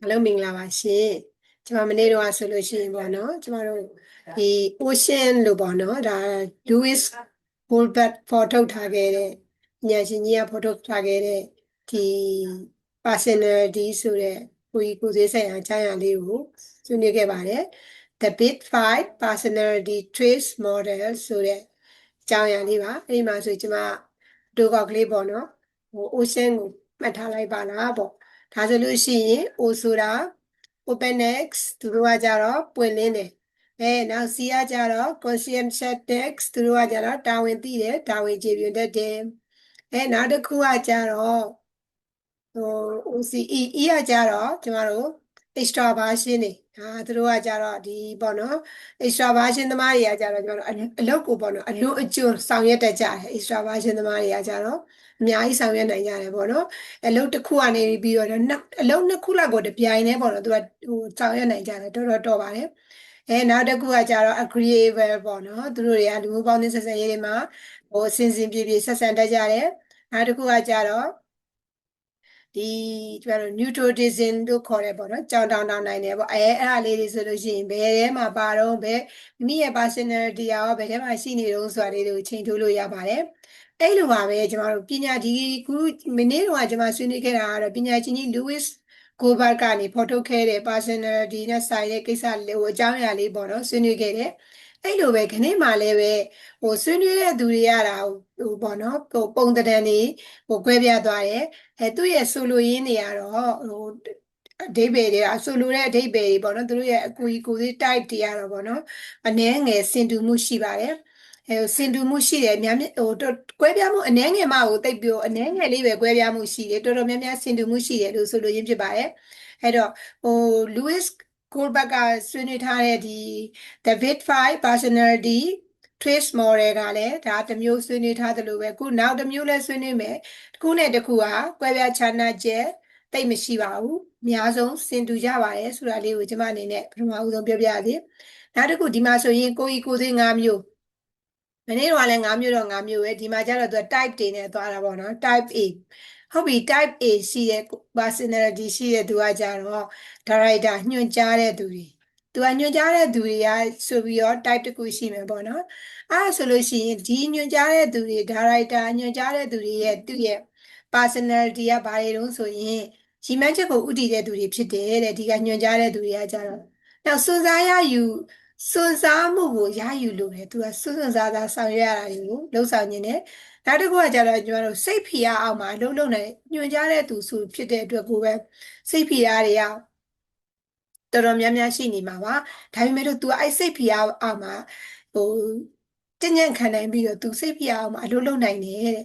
အားလုံးမင်္ဂလာပါရှင်ကျွန်မမနေ့တော့ဆိုလို့ရှိရင်ပေါ့နော်ကျွန်မတို့ဒီ ocean လို့ပေါ့နော်ဒါ Lewis Goldberg ဖော်ထုတ်ထားခဲ့တဲ့ဉာဏ်ရှင်ကြီးကဖော်ထုတ်ထားခဲ့တဲ့ဒီ personality ဆိုတဲ့ကိုကြီးကိုယ်သေးဆိုင်ရာအကြောင်းအရာလေးကိုဆွေးနွေးခဲ့ပါတယ် The Big Five Personality Traits Model ဆိုတဲ့အကြောင်းအရာလေးပါအဲ့ဒီမှာဆိုကျွန်မဒုကောက်ကလေးပေါ့နော်ဟို ocean ကို မှတ်ထားလိုက်ပါလားပေါ့ဒါဆိုလို့ရှိရင် O ဆိုတာ OpenX သူတို့ကကြတော့ပွင့်လင်းတယ်အဲနောက် C ကကြတော့ conscientiousness သူတို့ကကြတော့တာဝန်သိတယ်တာဝန်ကျေပြွန်တတ်တယ်အဲနောက်တစ်ခုကကြတော့ဟို OCE E ကကြတော့ကျမတို့ extraversion တွေဒါသူတို့ကကြတော့ဒီပေါ့နော် extraversion သမားတွေကကြတော့ကျမတို့အအလုပ်ကိုပေါ့နော်အလွန်အကျွံဆောင်ရွက်တတ်ကြတယ် extraversion သမားတွေကကြတော့အများကြီးဆောင်ရွက်နိုင်ကြတယ်ပေါ့နော်အလုပ်တစ်ခုကနေပြီးတော့နှစ်အလုပ်နှစ်ခုလောက်ကိုတပြိုင်တည်းပေါ့နော်သူကဟိုဆောင်ရွက်နိုင်ကြတယ်တော်တော်တော်ပါတယ်အဲနောက်တစ်ခုကကြတော့ agreeable ပေါ့နော်သူတို့တွေကလူမှုပေါင်းသင်းဆက်ဆံရေးတွေမှာဟိုစင်စင်ပြေပြေဆက်ဆံတတ်ကြတယ်နောက်တစ်ခုကကြတော့ ဒီကျတော့ neuroticism တို့ခေါ်တယ်ပေါ့နော်ကြောင်တောင်တောင်နိုင်တယ်ပေါ့အဲအဲ့ဒါလေးတွေဆိုလို့ရှိရင်ဘယ်ထဲမှာပါတော့ဘယ်မိမိရဲ့ personality ရောဘယ်ထဲမှာရှိနေတော့ဆိုတာလေးတွေကိုချိန်ထိုးလို့ရပါတယ်အဲ့လိုပါပဲကျွန်တော်တို့ပညာဒီခုမိနစ်တော့ကျွန်မဆွေးနွေးခဲ့တာကတော့ပညာရှင်ကြီး Louis Goldberg ကနေဖော်ထုတ်ခဲ့တဲ့ personality နဲ့ဆိုင်တဲ့ကိစ္စလေးကိုအကြောင်းအရာလေးပေါ့နော်ဆွေးနွေးခဲ့တယ် အဲ့လိုပဲခဏမှလည်းပဲဟိုဆွေးနွေးတဲ့သူတွေရတာဟိုပေါ့နော်ဟိုပုံတံတန်တွေဟိုကွဲပြားသွားတယ်အဲသူ့ရဲ့ဆိုလိုရင်းတွေကတော့ဟိုအဓိပ္ပာယ်တွေကဆိုလိုတဲ့အဓိပ္ပာယ်တွေပေါ့နော်သူတို့ရဲ့အကူကြီးကိုယ်သေး type တွေကတော့ပေါ့နော်အနည်းငယ်စင်တူမှုရှိပါတယ်အဲစင်တူမှုရှိတယ်များများဟိုကွဲပြားမှုအနည်းငယ်မှကိုတိတ်ပြောအနည်းငယ်လေးပဲကွဲပြားမှုရှိတယ်တော်တော်များများစင်တူမှုရှိတယ်လို့ဆိုလိုရင်းဖြစ်ပါတယ်အဲ့တော့ဟို Louis Goldberg ကဆွေးနွေးထားတဲ့ဒီ The Big Five Personality Traits Model ကလည်းဒါတစ်မျိုးဆွေးနွေးထားသလိုပဲခုနောက်တစ်မျိုးလည်းဆွေးနွေးမယ်တစ်ခုနဲ့တစ်ခုဟာကွဲပြားခြားနားချက်တိတ်မရှိပါဘူးအများဆုံးစင်တူကြပါတယ်ဆိုတာလေးကိုကျွန်မအနေနဲ့ပထမဦးဆုံးပြောပြရစီနောက်တစ်ခုဒီမှာဆိုရင်ကိုကြီးကိုသေး၅မျိုးမနေ့တော့လည်း၅မျိုးတော့၅မျိုးပဲဒီမှာကျတော့သူက type တွေနဲ့သွားတာပေါ့နော် type A ဟုတ်ပြီ type A ရှိတဲ့ personality ရှိတဲ့သူကကြတော့ director ညွှန်ကြားတဲ့သူတွေသူကညွှန်ကြားတဲ့သူတွေကဆိုပြီးတော့ type တစ်ခုရှိမယ်ပေါ့နော်အဲဒါဆိုလို့ရှိရင်ဒီညွှန်ကြားတဲ့သူတွေ director ညွှန်ကြားတဲ့သူတွေရဲ့သူ့ရဲ့ personality ကဘာတွေတုံးဆိုရင်ရီမန်းချက်ကိုဥတည်တဲ့သူတွေဖြစ်တယ်တဲ့ဒီကညွှန်ကြားတဲ့သူတွေကကြတော့နောက်စွန့်စားရယူ စွန့်စားမှုကိုရယူလို့တယ်သူကစွန့်စွန့်စားစားဆောင်ရွက်ရတာတွေကိုလှုပ်ဆောင်နေတယ်နောက်တစ်ခုကကြတော့ကျွန်တော်တို့စိတ်ဖိအားအောင်မှာလှုပ်လှုပ်နေညွှန်ကြားတဲ့သူဆိုဖြစ်တဲ့အတွက်ကိုပဲစိတ်ဖိအားတွေကတော်တော်များများရှိနေမှာပါဒါပေမဲ့လို့ तू အဲ့စိတ်ဖိအားအောင်မှာဟိုတညံ့ခံနိုင်ပြီးတော့ तू စိတ်ဖိအားအောင်မှာအလုပ်လုပ်နိုင်တယ်တဲ့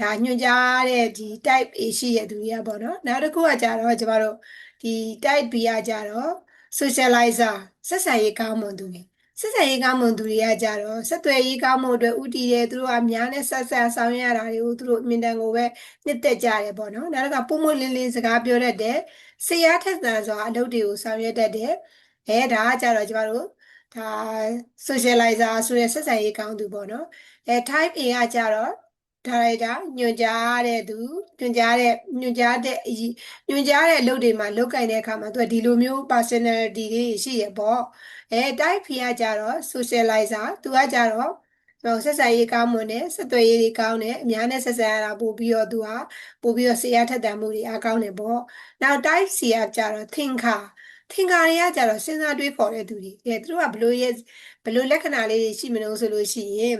ဒါညွှန်ကြားတဲ့ဒီ type A ရှိတဲ့သူတွေကပေါ့နော်နောက်တစ်ခုကကြတော့ကျမတို့ဒီ type B ကကြတော့ socializer ဆက်ဆံရေးကောင်းမွန်သူတွေဆက်ဆံရေးကောင်းမွန်သူတွေကကြတော့ဆက်သွယ်ရေးကောင်းမှုအတွက်ဥတည်တယ်သူတို့ကအများနဲ့ဆက်ဆက်ဆောင်ရွက်ရတာတွေကိုသူတို့အမြင်တန်ကိုပဲနှစ်သက်ကြတယ်ပေါ့နော်နောက်တစ်ခါပုံမလင်းလင်းစကားပြောတတ်တယ်ဆရာထက်သန်စွာအလုပ်တွေကိုဆောင်ရွက်တတ်တယ်အဲဒါကကြတော့ကျမတို့ဒါ socializer ဆိုတဲ့ဆက်ဆံရေးကောင်းသူပေါ့နော်အဲ type A ကကြတော့ ဒါရိုက်တာညွှန်ကြားတဲ့သူညွှန်ကြားတဲ့ညွှန်ကြားတဲ့ညွှန်ကြားတဲ့အလုပ်တွေမှာလုပ်ကင်တဲ့အခါမှာသူကဒီလိုမျိုး personality တွေရှိရပေါ့အဲ type B ကကြတော့ socializer သူကကြတော့တော့ဆက်ဆံရေးကောင်းမွန်တယ်ဆက်သွယ်ရေးတွေကောင်းတယ်အများနဲ့ဆက်ဆံရတာပို့ပြီးတော့သူကပို့ပြီးတော့ဆရာထက်တန်မှုတွေအားကောင်းတယ်ပေါ့နောက် type C ကကြတော့ thinker သင်္ကာတွေကကြတော့စဉ်းစားတွေးခေါ်တဲ့သူတွေအဲသူတို့ကဘလို့ရဲ့ဘလို့လက္ခဏာလေးတွေရှိမလို့ဆိုလို့ရှိရင်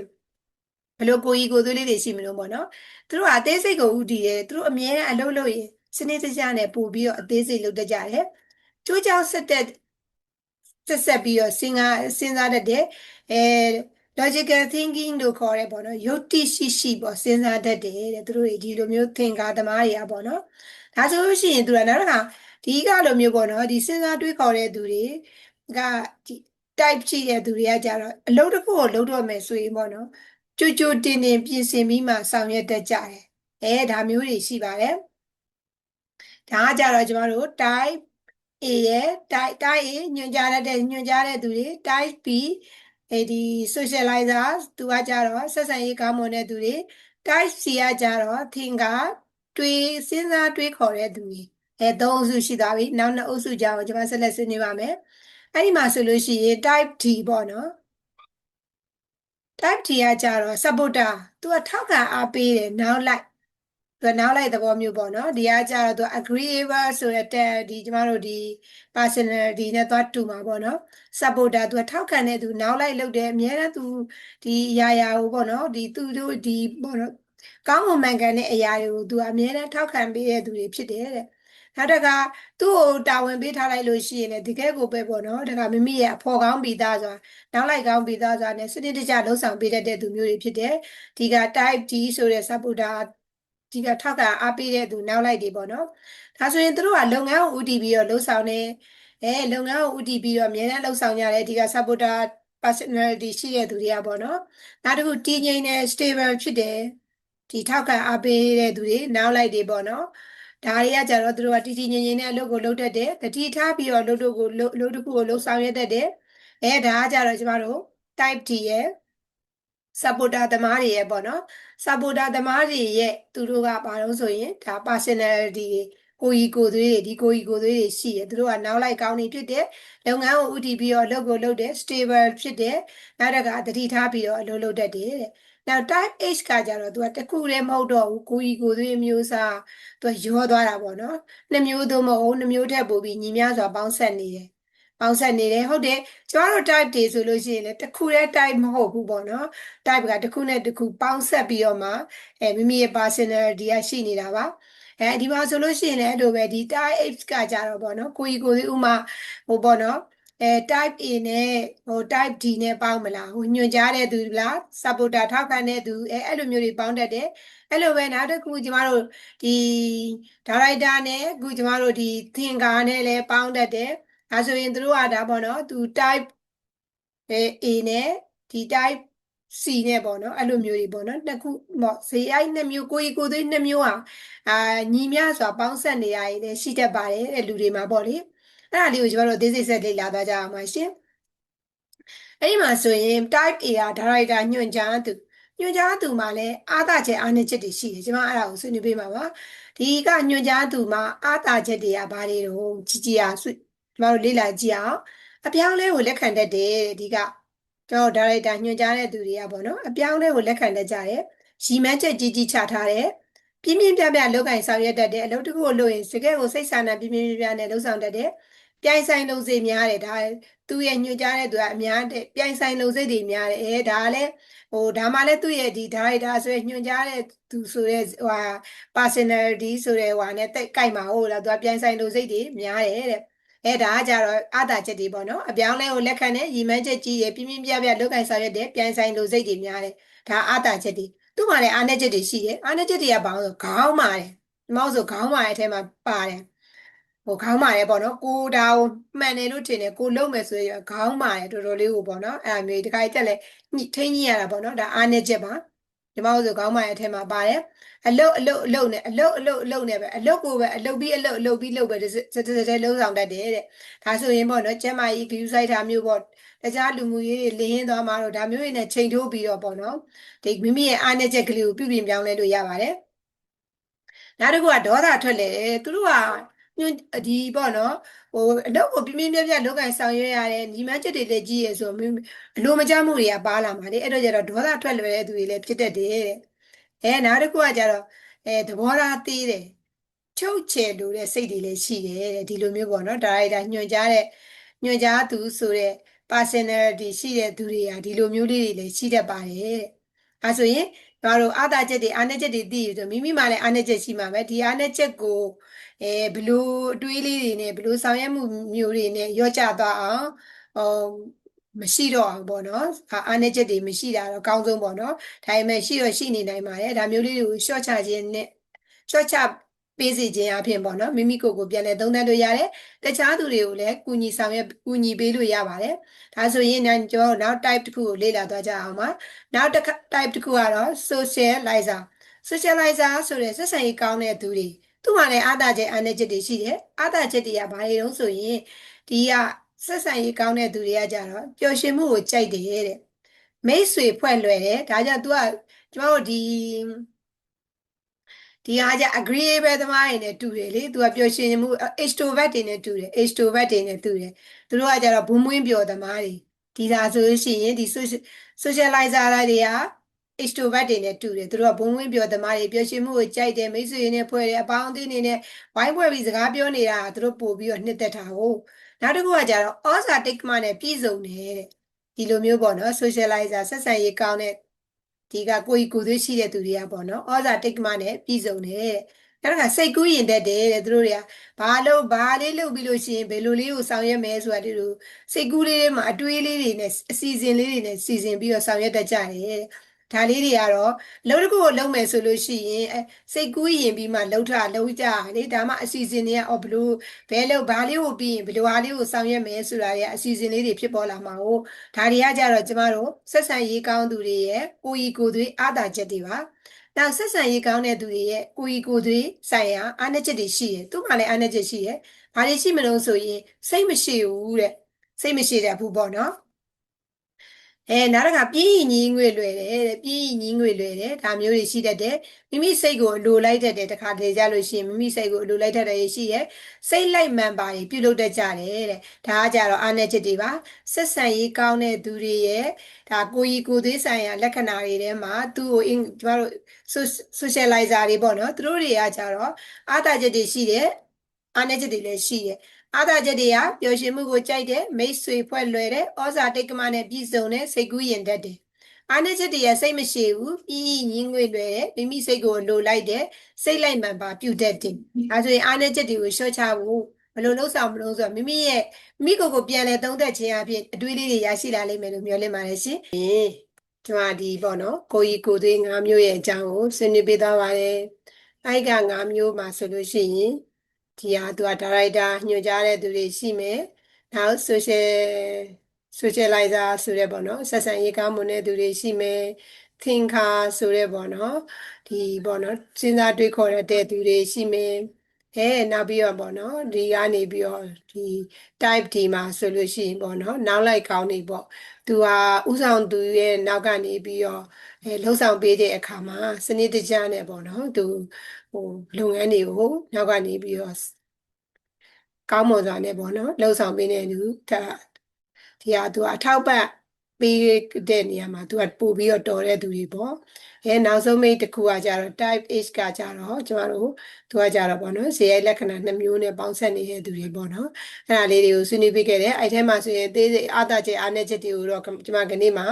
ဘလို့ကိုကြီးကိုသွေးလေးတွေရှိမလို့ပေါ့နော်သူတို့ကအသေးစိတ်ကိုဥတည်တယ်သူတို့အမြဲတမ်းအလုပ်လုပ်ရင်စနစ်တကျနဲ့ပို့ပြီးတော့အသေးစိတ်လုပ်တတ်ကြတယ်ကျိုးကြောင်ဆက်တဲ့ဆက်ဆက်ပြီးတော့စဉ်းစားစဉ်းစားတတ်တယ်အဲ logical thinking လို့ခေါ်ရဲပေါ့နော်ယုတ်တိရှိရှိပေါ့စဉ်းစားတတ်တယ်တဲ့သူတို့တွေဒီလိုမျိုးသင်္ကာသမားတွေကပေါ့နော်ဒါဆိုလို့ရှိရင်သူကနောက်တစ်ခါဒီကလိုမျိုးပေါ့နော်ဒီစဉ်းစားတွေးခေါ်တဲ့သူတွေကဒီ type ရှိတဲ့သူတွေကကြတော့အလုပ်တစ်ခုကိုလုပ်တော့မယ်ဆိုရင်ပေါ့နော် ကြိုကြိုတင်တင်ပြင်ဆင်ပြီးမှဆောင်ရွက်တတ်ကြတယ်အဲဒါမျိုးတွေရှိပါတယ်ဒါကကြတော့ကျမတို့ type A ရဲ့ type type A ညွှန်ကြားတတ်တဲ့ညွှန်ကြားတဲ့သူတွေ type B အဲဒီ socializer သူကကြတော့ဆက်ဆံရေးကောင်းမွန်တဲ့သူတွေ type C ကကြတော့ thinker တွေးစဉ်းစားတွေးခေါ်တဲ့သူတွေအဲသုံးအုပ်စုရှိသွားပြီနောက်နှစ်အုပ်စုကြအောင်ကျွန်မဆက်လက်ဆွေးနွေးပါမယ်အဲ့ဒီမှာဆိုလို့ရှိရင် type D ပေါ့နော် type D ကကြတော့ supporter သူကထောက်ခံအားပေးတယ်နောက်လိုက်သူကနောက်လိုက်သဘောမျိုးပေါ့နော်ဒီကကြတော့သူ agreeable ဆိုတဲ့တဲ့ဒီကျမတို့ဒီ personality နဲ့သွားတူမှာပေါ့နော် supporter သူကထောက်ခံတဲ့သူနောက်လိုက်လုပ်တယ်အများအားသူဒီအရာရာကိုပေါ့နော်ဒီသူတို့ဒီပေါ့နော်ကောင်းမွန်မှန်ကန်တဲ့အရာတွေကိုသူအများအားထောက်ခံပေးတဲ့သူတွေဖြစ်တယ်တဲ့ နောက်တစ်ခါသူ့ကိုတာဝန်ပေးထားလိုက်လို့ရှိရင်လည်းဒီကဲကိုပဲပေါ့နော်ဒါကမိမိရဲ့အဖော်ကောင်းပြီးသားဆိုတာနောက်လိုက်ကောင်းပြီးသားဆိုတာနဲ့စနစ်တကျလှုပ်ဆောင်ပေးတတ်တဲ့သူမျိုးတွေဖြစ်တယ်ဒီက type D ဆိုတဲ့ supporter ဒီကထောက်ကအားပေးတဲ့သူနောက်လိုက်တွေပေါ့နော်ဒါဆိုရင်သူတို့ကလုပ်ငန်းကိုဦးတည်ပြီးတော့လှုပ်ဆောင်နေအဲလုပ်ငန်းကိုဦးတည်ပြီးတော့အများနဲ့လှုပ်ဆောင်ကြတယ်ဒီက supporter personality ရှိတဲ့သူတွေကပေါ့နော်နောက်တစ်ခုတည်ငြိမ်တဲ့ stable ဖြစ်တယ်ဒီထောက်ကအားပေးတဲ့သူတွေနောက်လိုက်တွေပေါ့နော် ဒါတွေကကြတော့သူတို့ကတည်တည်ငြိမ်ငြိမ်နဲ့အလုပ်ကိုလုပ်တတ်တယ်တတိထားပြီးတော့လုပ်တို့ကိုလုပ်လုပ်တစ်ခုကိုလှုပ်ဆောင်ရတတ်တယ်အဲဒါကကြတော့ကျမတို့ type D ရဲ့ supporter သမားတွေရဲ့ပေါ့နော် supporter သမားတွေရဲ့သူတို့ကဘာလို့ဆိုရင်ဒါ personality တွေကိုကြီးကိုသွေးတွေဒီကိုကြီးကိုသွေးတွေရှိတယ်သူတို့ကနောက်လိုက်ကောင်းနေဖြစ်တယ်လုပ်ငန်းကိုဦးတည်ပြီးတော့လုပ်ကိုလုပ်တယ် stable ဖြစ်တယ်နောက်တစ်ခါတတိထားပြီးတော့အလုပ်လုပ်တတ်တယ်တဲ့ နောက် type H ကကြတော့သူကတစ်ခုတည်းမဟုတ်တော့ဘူးကိုကြီးကိုသွေးမျိုးစားသူကရောသွားတာပေါ့နော်နှစ်မျိုးသို့မဟုတ်နှစ်မျိုးထက်ပိုပြီးညီမျှစွာပေါင်းဆက်နေတယ်ပေါင်းဆက်နေတယ်ဟုတ်တယ်ကျမတို့ type တွေဆိုလို့ရှိရင်လည်းတစ်ခုတည်း type မဟုတ်ဘူးပေါ့နော် type ကတစ်ခုနဲ့တစ်ခုပေါင်းဆက်ပြီးတော့မှအဲမိမိရဲ့ personality ကရှိနေတာပါအဲဒီမှာဆိုလို့ရှိရင်လည်းအဲ့လိုပဲဒီ type H ကကြတော့ပေါ့နော်ကိုကြီးကိုယ်ဥမာဟိုပေါ့နော် အဲ type A နဲ့ဟို type D နဲ့ပေါင်းမလားဟိုညွှန်ကြားတဲ့သူလား supporter ထောက်ခံတဲ့သူအဲအဲ့လိုမျိုးတွေပေါင်းတတ်တယ်အဲ့လိုပဲနောက်တစ်ခုကျမတို့ဒီ director နဲ့အခုကျမတို့ဒီ thinker နဲ့လည်းပေါင်းတတ်တယ်ဒါဆိုရင်တို့ကဒါပေါ့နော်သူ type A နဲ့ဒီ type C နဲ့ပေါ့နော်အဲ့လိုမျိုးတွေပေါ့နော်နှစ်ခုပေါ့ဇေအိုက်နှစ်မျိုးကိုကြီးကိုသွေးနှစ်မျိုးဟာအာညီမျှစွာပေါင်းဆက်နေရည်လည်းရှိတတ်ပါတယ်တဲ့လူတွေမှာပေါ့လေ အဲ့ဒါလေးကိုကျွန်တော်တို့သေးစိတ်ဆက်လေ့လာသွားကြအောင်ပါရှင်အဲ့ဒီမှာဆိုရင် type A က director ညွှန်ကြားသူညွှန်ကြားသူမှာလည်းအာသာချက်အားနည်းချက်တွေရှိတယ်ကျွန်မအဲ့ဒါကိုဆွေးနွေးပေးမှာပါဒီကညွှန်ကြားသူမှာအာသာချက်တွေကဘာတွေတော့ကြီးကြီးအားကျွန်တော်တို့လေ့လာကြည့်အောင်အပြောင်းလဲကိုလက်ခံတတ်တယ်ဒီကကျွန်တော်ဒါရိုက်တာညွှန်ကြားတဲ့သူတွေကပေါ့နော်အပြောင်းလဲကိုလက်ခံတတ်ကြတယ်ရီမန်းချက်ကြီးကြီးချထားတယ်ပြင်းပြင်းပြပြလောက်ကင်ဆောင်ရွက်တတ်တယ်အလုပ်တစ်ခုကိုလုပ်ရင်စကဲကိုစိတ်ဆန္ဒပြင်းပြင်းပြပြနဲ့လှုပ်ဆောင်တတ်တယ် ပြိုင်ဆိုင်လုံစိတ်များတယ်ဒါသူ့ရဲ့ညွှန်ကြားတဲ့သူကအများတဲ့ပြိုင်ဆိုင်လုံစိတ်တွေများတယ်အဲဒါလည်းဟိုဒါမှလည်းသူ့ရဲ့ဒီဒါရိုက်တာဆိုရညွှန်ကြားတဲ့သူဆိုရဲဟိုဟာ personality ဆိုရဲဟိုဟာနဲ့တိတ်ကြိုက်မှာဟုတ်လားသူကပြိုင်ဆိုင်လုံစိတ်တွေများတယ်တဲ့အဲဒါကကြတော့အာသာချက်တွေပေါ့နော်အပြောင်းလဲကိုလက်ခံတဲ့ရည်မှန်းချက်ကြီးတယ်ပြင်းပြင်းပြပြလောက်ကန်ဆောင်ရွက်တဲ့ပြန်ဆိုင်လိုစိတ်တွေများတယ်ဒါအာသာချက်တွေသူ့မှာလည်းအာနဲ့ချက်တွေရှိတယ်အာနဲ့ချက်တွေကဘာလို့ဆိုခေါင်းမာတယ်ဒီမောက်ဆိုခေါင်းမာတဲ့အထဲမှာပါတယ် ဟိုခေါင်းမာတယ်ပေါ့နော်ကိုဒါကိုမှန်တယ်လို့ထင်တယ်ကိုလုံးမယ်ဆိုရင်ခေါင်းမာတယ်တော်တော်လေးကိုပေါ့နော်အဲ့အမျိုးဒီခါကြီးတက်လဲထိန်းကြီးရတာပေါ့နော်ဒါအာနဲ့ချက်ပါဒီမောက်ဆိုခေါင်းမာတဲ့အထဲမှာပါတယ်အလုတ်အလုတ်အလုတ်နဲ့အလုတ်အလုတ်အလုတ်နဲ့ပဲအလုတ်ကိုပဲအလုတ်ပြီးအလုတ်အလုတ်ပြီးလုတ်ပဲစစစလုံးဆောင်တတ်တယ်တဲ့ဒါဆိုရင်ပေါ့နော်ကျမကြီးဂယူဆိုင်တာမျိုးပေါ့တခြားလူမှုရေးတွေလင်းရင်းသွားမှာတော့ဒါမျိုးတွေနဲ့ချိန်ထိုးပြီးတော့ပေါ့နော်ဒီမိမိရဲ့အားနည်းချက်ကလေးကိုပြုပြင်ပြောင်းလဲလို့ရပါတယ်နောက်တစ်ခုကဒေါသထွက်လေသူတို့က ညွဒီပေါ့နော်ဟိုအလုပ်ကိုပြင်းပြင်းပြပြလောက်ကင်ဆောင်ရွက်ရတယ်ညီမချက်တွေလည်းကြီးရဆိုအလိုမကျမှုတွေကပါလာမှာလေအဲ့တော့ကျတော့ဒေါသထွက်လွယ်တဲ့သူတွေလည်းဖြစ်တတ်တယ်တဲ့အဲနောက်တစ်ခုကကြတော့အဲသဘောထားသေးတယ်ချုပ်ချယ်လို့တဲ့စိတ်တွေလည်းရှိတယ်တဲ့ဒီလိုမျိုးပေါ့နော်ဒါရိုက်တာညွှန်ကြားတဲ့ညွှန်ကြားသူဆိုတဲ့ personality ရှိတဲ့သူတွေကဒီလိုမျိုးလေးတွေလည်းရှိတတ်ပါတယ်တဲ့အဲဆိုရင် တို့တို့အာသာချက်တွေအာနဲ့ချက်တွေသိရဆိုမိမိမှလည်းအာနဲ့ချက်ရှိမှာပဲဒီအာနဲ့ချက်ကိုအဲဘလို့အတွေးလေးတွေနဲ့ဘလို့ဆောင်ရွက်မှုမျိုးတွေနဲ့ရော့ကျသွားအောင်ဟိုမရှိတော့အောင်ပေါ့နော်အားနည်းချက်တွေမရှိတာတော့အကောင်းဆုံးပေါ့နော်ဒါပေမဲ့ရှိတော့ရှိနေနိုင်ပါတယ်ဒါမျိုးလေးတွေကို short ချခြင်းနဲ့ short ချ ပေးစီခြင်းအဖြစ်ပေါ့နော်မိမိကိုယ်ကိုပြန်လဲသုံးသပ်လို့ရတယ်တခြားသူတွေကိုလည်းကူညီဆောင်ရွက်ကူညီပေးလို့ရပါတယ်ဒါဆိုရင်ကျွန်တော်နောက် type တစ်ခုကိုလေ့လာသွားကြအောင်ပါနောက်တစ် type တစ်ခုကတော့ socializer socializer ဆိုတဲ့ဆက်ဆံရေးကောင်းတဲ့သူတွေသူ့မှာလည်းအာသာချက်အာနဲ့ချက်တွေရှိတယ်အာသာချက်တွေကဘာတွေတုံးဆိုရင်ဒီကဆက်ဆံရေးကောင်းတဲ့သူတွေကကြတော့ပျော်ရွှင်မှုကိုကြိုက်တယ်တဲ့မိတ်ဆွေဖွဲ့လွယ်တယ်ဒါကြောင့် तू ကကျမတို့ဒီ ဒီဟာကြ agreeable သမားတွေနဲ့တူတယ်လေသူကပျော်ရွှင်မှု extrovert တွေနဲ့တူတယ် extrovert တွေနဲ့တူတယ်သူတို့ကကြတော့ဘုံမွင်းပျော်သမားတွေဒီသာဆိုလို့ရှိရင်ဒီ social- socializer တွေက extrovert တွေနဲ့တူတယ်သူတို့ကဘုံမွင်းပျော်သမားတွေပျော်ရွှင်မှုကိုကြိုက်တယ်မိတ်ဆွေတွေနဲ့ဖွဲ့တယ်အပေါင်းအသင်းတွေနဲ့ဝိုင်းဖွဲ့ပြီးစကားပြောနေတာကသူတို့ပို့ပြီးတော့နှစ်သက်တာကိုနောက်တစ်ခုကကြတော့ဩဇာတိတ်ကမနဲ့ပြည့်စုံတယ်တဲ့ဒီလိုမျိုးပေါ့နော် socializer ဆက်ဆံရေးကောင်းတဲ့ ဒီကကိုယ်ကိုယ်သွေးရှိတဲ့သူတွေကပေါ့နော်ဩဇာတိတ်ကမနဲ့ပြည့်စုံတယ်တဲ့နောက်တစ်ခါစိတ်ကူးရင်တတ်တယ်တဲ့သူတို့တွေကဘာလို့ဘာလေးလုပ်ပြီးလို့ရှိရင်ဘယ်လိုလေးကိုဆောင်ရွက်မယ်ဆိုတာဒီလိုစိတ်ကူးလေးတွေမှာအတွေးလေးတွေနဲ့အစီအစဉ်လေးတွေနဲ့စီစဉ်ပြီးတော့ဆောင်ရွက်တတ်ကြတယ်တဲ့ ဒါလေးတွေကတော့လုံးတစ်ခုကိုလုံးမယ်ဆိုလို့ရှိရင်အဲစိတ်ကူးရင်ပြီးမှလှုပ်ထလှုပ်ကြလေဒါမှအစီအစဉ်တွေကအော်ဘလို့ဘယ်လို့ဘာလေးကိုပြီးရင်ဘယ်လိုဟာလေးကိုဆောင်ရွက်မယ်ဆိုတာတွေအစီအစဉ်လေးတွေဖြစ်ပေါ်လာမှာ哦ဒါတွေကကြတော့ကျမတို့ဆက်ဆံရေးကောင်းသူတွေရဲ့ကိုယ်ဤကိုယ်သွေးအားသာချက်တွေပါနောက်ဆက်ဆံရေးကောင်းတဲ့သူတွေရဲ့ကိုယ်ဤကိုယ်သွေးဆိုင်ရာအားနည်းချက်တွေရှိတယ်သူ့မှာလည်းအားနည်းချက်ရှိတယ်ဘာတွေရှိမလို့ဆိုရင်စိတ်မရှိဘူးတဲ့စိတ်မရှိတဲ့ဘူးပေါ့နော် အဲနောက်တစ်ခါပြင်းရင်ညီးငွေလွယ်တယ်တဲ့ပြင်းရင်ညီးငွေလွယ်တယ်ဒါမျိုးတွေရှိတတ်တယ်မိမိစိတ်ကိုအလိုလိုက်တတ်တယ်တခါတလေကြလို့ရှိရင်မိမိစိတ်ကိုအလိုလိုက်တတ်တယ်ရှိရဲ့စိတ်လိုက်မှန်ပါရင်ပြုလုပ်တတ်ကြတယ်တဲ့ဒါကကြတော့အားနည်းချက်တွေပါဆက်ဆံရေးကောင်းတဲ့သူတွေရဲ့ဒါကိုကြီးကိုယ်သေးဆိုင်ရာလက္ခဏာတွေထဲမှာသူ့ကိုအင်ကျမတို့ socializer တွေပေါ့နော်သူတို့တွေကကြတော့အားသာချက်တွေရှိတယ်အားနည်းချက်တွေလည်းရှိတယ် အာသာချက်တွေကပျော်ရွှင်မှုကိုကြိုက်တယ်မိတ်ဆွေဖွဲ့လွယ်တယ်ဩဇာတိတ်ကမနဲ့ပြည့်စုံတယ်စိတ်ကူးရင်တတ်တယ်အာနချက်တွေကစိတ်မရှိဘူးပြီးရင်ညင်းငွေလွယ်တယ်မိမိစိတ်ကိုလိုလိုက်တယ်စိတ်လိုက်မှန်ပါပြုတတ်တယ်အဲဆိုရင်အာနချက်တွေကိုရှော့ချဖို့ဘယ်လိုလုပ်ဆောင်မလို့ဆိုတော့မိမိရဲ့မိမိကိုယ်ကိုပြန်လဲသုံးသက်ခြင်းအဖြစ်အတွေးလေးတွေရရှိလာလိမ့်မယ်လို့မျှော်လင့်ပါတယ်ရှင်ကျွန်မဒီပေါ့နော်ကိုကြီးကိုသေး၅မျိုးရဲ့အကြောင်းကိုဆွေးနွေးပေးသွားပါတယ်အဲ့က၅မျိုးမှာဆိုလို့ရှိရင် ဒီဟာသူကဒါရိုက်တာညွှန်ကြားတဲ့သူတွေရှိမယ်။နောက် social socializer ဆိုတဲ့ပေါ့နော်ဆက်ဆံရေးကောင်းမွန်တဲ့သူတွေရှိမယ်။ thinker ဆိုတဲ့ပေါ့နော်ဒီပေါ့နော်စဉ်းစားတွေးခေါ်တဲ့သူတွေရှိမယ်။အဲနောက်ပြီးတော့ပေါ့နော်ဒီကနေပြီးတော့ဒီ type ဒီမှာဆိုလို့ရှိရင်ပေါ့နော်နောက်လိုက်ကောင်းနေပေါ့သူဟာဥဆောင်သူရဲ့နောက်ကနေပြီးတော့အဲလှုပ်ဆောင်ပေးတဲ့အခါမှာစနစ်တကျနဲ့ပေါ့နော်သူ ဟိုလုပ်ငန်းတွေကိုနောက်ကနေပြီးတော့ကောင်းမွန်စွာနဲ့ပေါ့နော်လှုပ်ဆောင်ပေးနေသူဒါဒီဟာသူအထောက်ပံ့ပေးတဲ့နေရာမှာသူကပို့ပြီးတော့တော်တဲ့သူတွေပေါ့အဲနောက်ဆုံးမိတ်တစ်ခုကကြတော့ type H ကကြတော့ကျမတို့သူကကြတော့ပေါ့နော်ဇေယျလက္ခဏာနှစ်မျိုးနဲ့ပေါင်းဆက်နေတဲ့သူတွေပေါ့နော်အဲ့ဒါလေးတွေကိုဆွေးနွေးပေးခဲ့တယ်အဲ့ထဲမှာဆိုရင်သေးသေးအာသာချက်အားနည်းချက်တွေကိုတော့ကျမကနေ့မှာ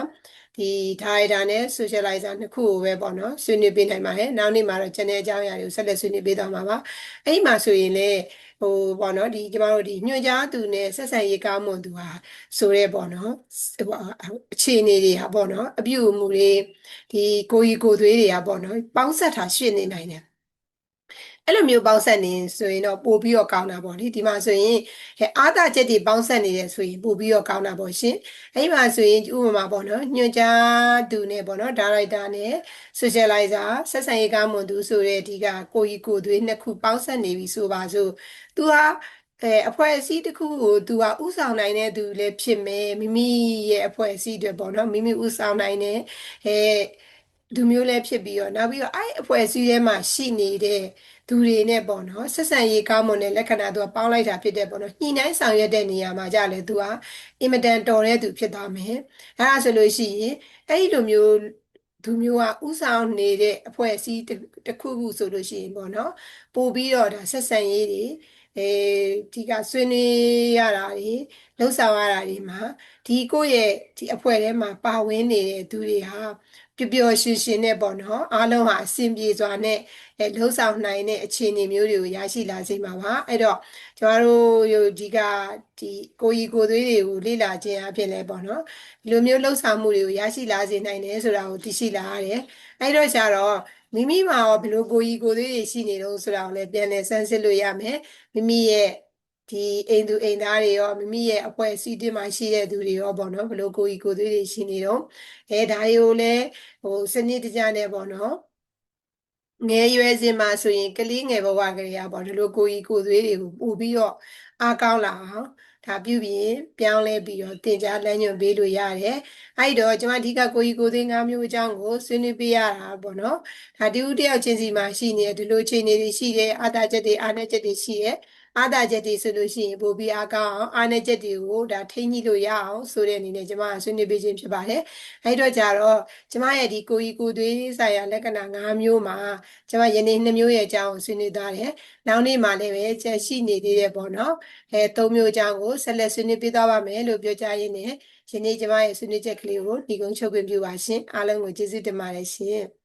ဒီ data နဲ့ socializer နှစ်ခုကိုပဲပေါ့နော်ဆွေးနွေးပေးနိုင်ပါတယ်နောက်နေ့မှာတော့ channel အကြောင်းအရာတွေကိုဆက်လက်ဆွေးနွေးပေးသွားမှာပါအဲ့ဒီမှာဆိုရင်လည်းဟိုပေါ့နော်ဒီကျမတို့ဒီညွှန်ကြားသူနဲ့ဆက်ဆံရေးကောင်းမွန်သူဟာဆိုရဲပေါ့နော်ဟိုအခြေအနေတွေဟာပေါ့နော်အပြုအမူတွေဒီကိုကြီးကိုသွေးတွေကပေါ့နော်ပေါင်းဆက်တာရှင်းနေနိုင်တယ် အဲ့လိုမျိုးပေါင်းဆက်နေဆိုရင်တော့ပို့ပြီးတော့ကောင်းတာပေါ့လေဒီမှာဆိုရင်ဟဲ့အာသာချက်တွေပေါင်းဆက်နေတယ်ဆိုရင်ပို့ပြီးတော့ကောင်းတာပေါ့ရှင်အဲ့ဒီမှာဆိုရင်ဥပမာပေါ့နော်ညွှန်ကြားသူနဲ့ပေါ့နော်ဒါရိုက်တာနဲ့ socializer ဆက်ဆံရေးကောင်းမွန်သူဆိုတဲ့ဒီကကိုကြီးကိုသွေးနှစ်ခုပေါင်းဆက်နေပြီဆိုပါစို့သူဟာအဲအဖွဲ့အစည်းတစ်ခုကိုသူကဥဆောင်နိုင်တဲ့သူလည်းဖြစ်မယ်မိမိရဲ့အဖွဲ့အစည်းတွေပေါ့နော်မိမိဥဆောင်နိုင်တဲ့အဲ သူမျိုးလည်းဖြစ်ပြီးတော့နောက်ပြီးတော့အဲ့အဖွဲ့အစည်းထဲမှာရှိနေတဲ့သူတွေနဲ့ပေါ့နော်ဆက်ဆံရေးကောင်းမွန်တဲ့လက္ခဏာသူကပေါင်းလိုက်တာဖြစ်တဲ့ပေါ့နော်ညှိနှိုင်းဆောင်ရွက်တဲ့နေရာမှာကြလဲသူကအင်မတန်တော်တဲ့သူဖြစ်သွားမယ်အဲဒါဆိုလို့ရှိရင်အဲ့ဒီလိုမျိုးသူမျိုးကဥဆောင်နေတဲ့အဖွဲ့အစည်းတစ်ခုခုဆိုလို့ရှိရင်ပေါ့နော်ပို့ပြီးတော့ဒါဆက်ဆံရေးတွေအဲဒီကဆွေးနွေးရတာတွေလှုပ်ဆောင်ရတာတွေမှာဒီကိုယ့်ရဲ့ဒီအဖွဲ့ထဲမှာပါဝင်နေတဲ့သူတွေဟာ ပျော်ပျော်ရွှင်ရွှင်နဲ့ပေါ့နော်အားလုံးဟာအဆင်ပြေစွာနဲ့အဲလှုပ်ဆောင်နိုင်တဲ့အခြေအနေမျိုးတွေကိုရရှိလာစေမှာပါအဲ့တော့ကျမတို့ဒီကဒီကိုကြီးကိုသွေးတွေကိုလေ့လာခြင်းအဖြစ်လဲပေါ့နော်ဒီလိုမျိုးလှုပ်ဆောင်မှုတွေကိုရရှိလာစေနိုင်တယ်ဆိုတာကိုသိရှိလာရတယ်အဲ့တော့ကျတော့မိမိမှာရောဘယ်လိုကိုကြီးကိုသွေးတွေရှိနေတော့ဆိုတာကိုလည်းပြန်လည်ဆန်းစစ်လို့ရမယ်မိမိရဲ့ ဒီအိမ်သူအိမ်သားတွေရောမိမိရဲ့အဖွဲ့အစည်းတွေမှာရှိတဲ့သူတွေရောပေါ့နော်ဘလို့ကိုကြီးကိုသွေးတွေရှိနေတော့အဲဒါတွေကိုလည်းဟိုစနစ်တကျနဲ့ပေါ့နော် ငယ်ရွယ်စဉ်မှာဆိုရင်ကလေးငယ်ဘဝကလေးอ่ะပေါ့ဒီလိုကိုကြီးကိုယ်သွေးတွေကိုပို့ပြီးတော့အားကောင်းလာအောင်ဒါပြုပြင်ပြောင်းလဲပြီးတော့တင် जा လမ်းညွှန်ပေးလို့ရတယ်အဲ့တော့ကျွန်မအဓိကကိုကြီးကိုယ်သွေး၅မျိုးအကြောင်းကိုဆွေးနွေးပေးရတာပေါ့နော်ဒါတူတယောက်ချင်းစီမှာရှိနေတဲ့ဒီလိုအခြေအနေတွေရှိတယ်အာသာချက်တွေအာနယ်ချက်တွေရှိတယ် အားသာချက်တွေဆိုလို့ရှိရင်ပို့ပြီးအားကောင်းအောင်အားနည်းချက်တွေကိုဒါထိန်းညှိလို့ရအောင်ဆိုတဲ့အနေနဲ့ကျွန်မဆွေးနွေးပေးခြင်းဖြစ်ပါတယ်အဲ့တော့ကြတော့ကျွန်မရဲ့ဒီကိုကြီးကိုယ်သွေးဆိုင်ရာလက္ခဏာ၅မျိုးမှာကျွန်မယနေ့2မျိုးရဲ့အကြောင်းကိုဆွေးနွေးသွားတယ်နောက်နေ့မှာလည်းပဲချက်ရှိနေသေးတယ်ပေါ့နော်အဲ3မျိုးအကြောင်းကိုဆက်လက်ဆွေးနွေးပေးသွားပါမယ်လို့ပြောကြားရင်းနဲ့ယနေ့ကျွန်မရဲ့ဆွေးနွေးချက်ကလေးကိုဒီကုန်းချုပ်ခွင့်ပြုပါရှင်အားလုံးကိုကျေးဇူးတင်ပါတယ်ရှင်